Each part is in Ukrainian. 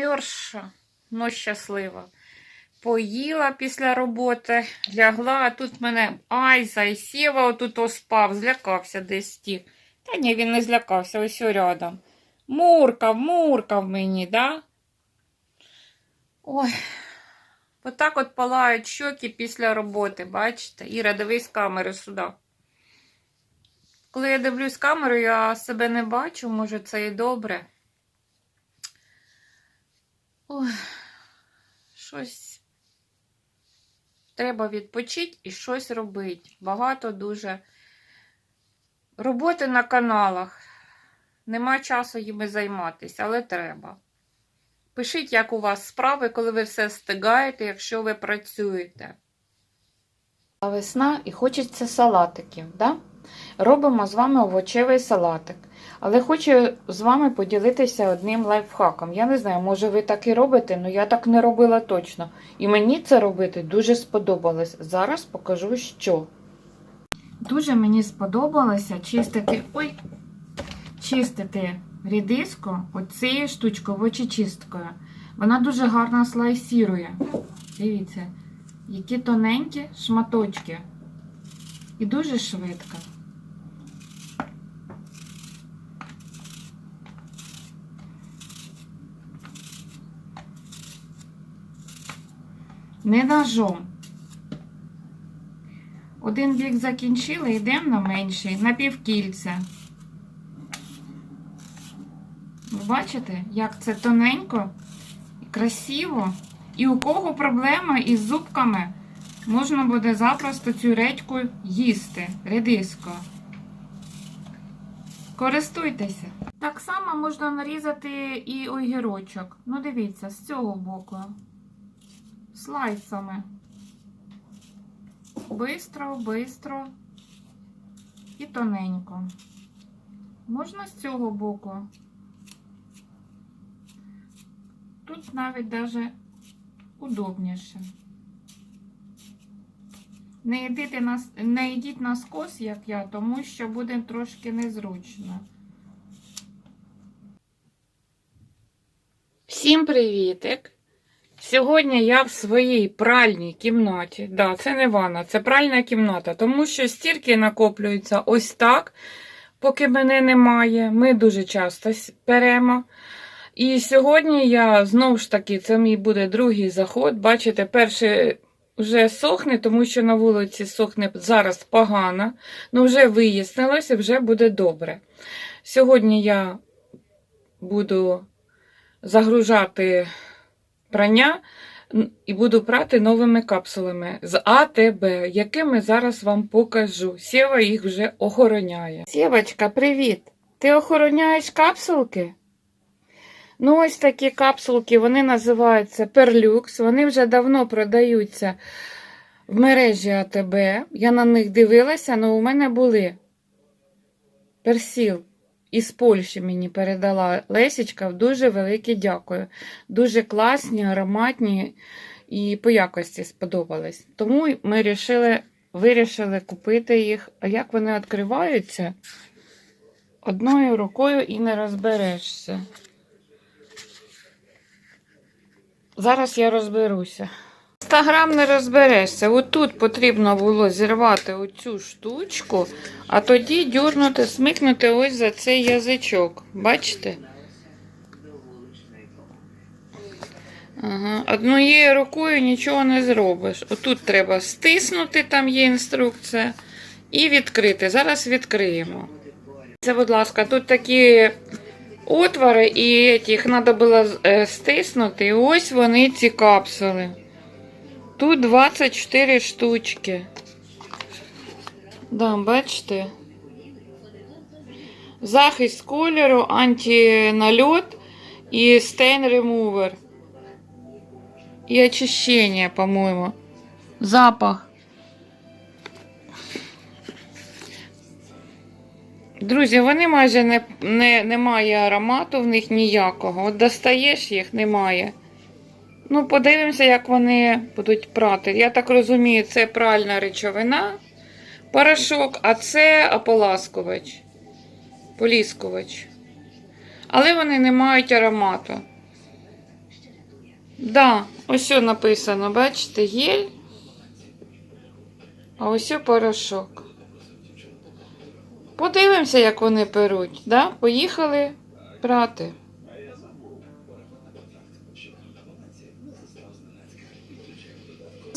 замерзша, но щаслива. Поїла після роботи, лягла, а тут мене Айза і Сєва отут оспав, злякався десь ті. Та ні, він не злякався, ось рядом. Муркав, муркав мені, да? Ой, отак от палають щоки після роботи, бачите? Іра, дивись камери сюди. Коли я дивлюсь камеру, я себе не бачу, може це і добре. Ой, щось треба відпочити і щось робити. Багато дуже роботи на каналах. Нема часу їми займатися, але треба. Пишіть, як у вас справи, коли ви все встигаєте, якщо ви працюєте. Весна і хочеться салатиків, да? Робимо з вами овочевий салатик. Але хочу з вами поділитися одним лайфхаком. Я не знаю, може ви так і робите, але я так не робила точно. І мені це робити дуже сподобалось. Зараз покажу, що. Дуже мені сподобалося чистити. Ой! Чистити рідиску оцією штучкою, чисткою. Вона дуже гарно слайсірує. Дивіться, які тоненькі шматочки. І дуже швидко. Не ножом. Один бік закінчили, йдемо на менший, на півкільця. Ви бачите, як це тоненько красиво. І у кого проблема із зубками, можна буде запросто цю редьку їсти, редиско. Користуйтеся. Так само можна нарізати і огірочок. Ну, дивіться, з цього боку. Слайсами. Бистро, бистро і тоненько. Можна з цього боку. Тут навіть даже удобніше. Не йдіть на, не йдіть на скос, як я, тому що буде трошки незручно. Всім привітик! Сьогодні я в своїй пральній кімнаті. Да, це не ванна, це пральна кімната, тому що стірки накоплюються ось так, поки мене немає. Ми дуже часто беремо. І сьогодні я знову ж таки, це мій буде другий заход. Бачите, перший вже сохне, тому що на вулиці сохне зараз погано. Ну, вже вияснилося, вже буде добре. Сьогодні я буду загружати прання і буду прати новими капсулами з АТБ, якими зараз вам покажу. Сєва їх вже охороняє. Сєвочка, привіт! Ти охороняєш капсулки? Ну, ось такі капсулки, вони називаються Перлюкс. Вони вже давно продаються в мережі АТБ. Я на них дивилася, але у мене були персіл із Польщі мені передала Лесічка. Дуже велике дякую. Дуже класні, ароматні і по якості сподобались. Тому ми вирішили, вирішили купити їх. А як вони відкриваються? Одною рукою і не розберешся. Зараз я розберуся. Інстаграм не розберешся. Отут потрібно було зірвати оцю штучку, а тоді дюрнути, смикнути ось за цей язичок. Бачите? Ага. Однією рукою нічого не зробиш. Отут треба стиснути, там є інструкція, і відкрити. Зараз відкриємо. Це, будь ласка, тут такі отвори, і їх треба було е, стиснути. І ось вони ці капсули. Тут 24 штучки. Да, бачите? Захист кольору, антинальот і stain remover. І очищення, по-моєму. Запах. Друзі, вони майже не, не, немає аромату в них ніякого. От достаєш їх, немає. Ну, подивимося, як вони будуть прати. Я так розумію, це пральна речовина, порошок, а це ополаскувач, поліскувач. Але вони не мають аромату. Да, ось що написано, бачите, гель. А ось о порошок. Подивимося, як вони перуть. Да? Поїхали брати.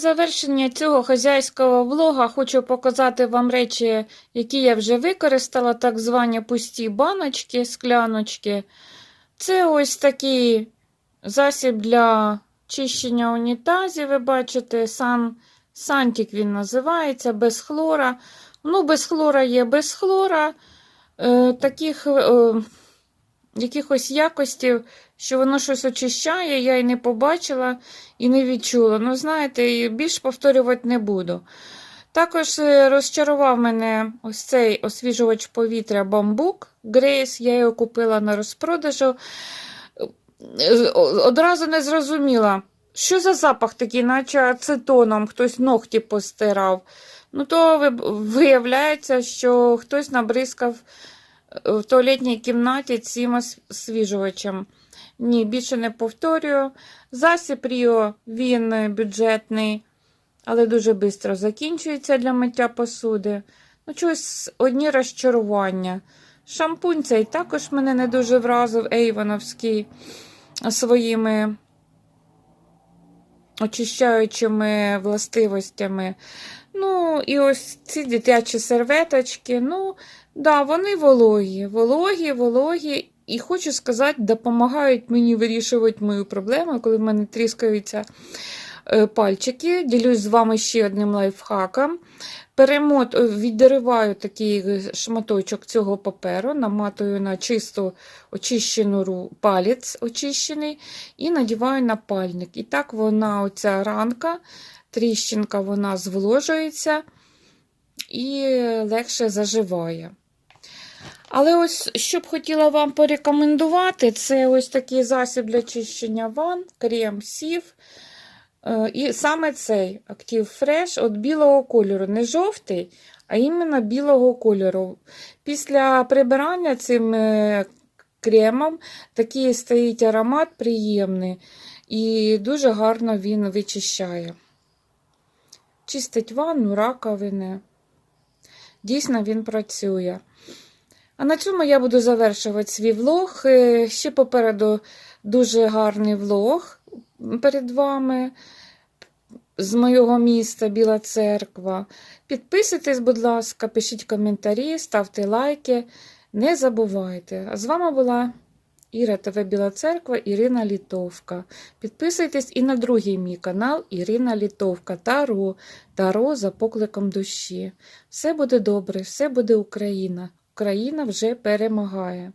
Завершення цього хазяйського влога хочу показати вам речі, які я вже використала, так звані пусті баночки, скляночки. Це ось такий засіб для чищення унітазів, ви бачите, сан, сантік він називається, без хлора. Ну, без хлора є без хлора. Е, таких е, якихось якостів, що воно щось очищає, я і не побачила і не відчула. Ну, знаєте, більш повторювати не буду. Також е, розчарував мене ось цей освіжувач повітря бамбук Грейс. Я його купила на розпродажу. Е, Одразу не зрозуміла, що за запах такий, наче ацетоном хтось ногті постирав. Ну, то виявляється, що хтось набризкав в туалетній кімнаті цим ос- освіжувачем. Ні, більше не повторюю. Засіб Ріо, він е, бюджетний, але дуже швидко закінчується для миття посуди. Ну, чогось одні розчарування. Шампунь цей також мене не дуже вразив, Ейвоновський своїми очищаючими властивостями. Ну, і ось ці дитячі серветочки, ну, да, вони вологі, вологі, вологі. І хочу сказати, допомагають мені вирішувати мою проблему, коли в мене тріскаються е, пальчики. Ділюсь з вами ще одним лайфхаком. Перемот, е, відриваю такий шматочок цього паперу, наматую на чисту очищену палець очищений і надіваю на пальник. І так вона, оця ранка, тріщинка, вона зволожується і легше заживає. Але ось що б хотіла вам порекомендувати, це ось такий засіб для чищення ванн, крем сів. Е, І саме цей Active Fresh от білого кольору, не жовтий, а іменно білого кольору. Після прибирання цим е, кремом такий стоїть аромат приємний і дуже гарно він вичищає. Чистить ванну, раковини. Дійсно, він працює. А на цьому я буду завершувати свій влог. Е, Ще попереду дуже гарний влог перед вами з моєго міста Біла Церква. Підписуйтесь, будь ласка, пишіть коментарі, ставте лайки. Не забувайте. А з вами була Іра ТВ Біла Церква, Ірина Літовка. Підписуйтесь і на другий мій канал Ірина Літовка Таро. Таро за покликом душі. Все буде добре, все буде Україна. Україна вже перемагає.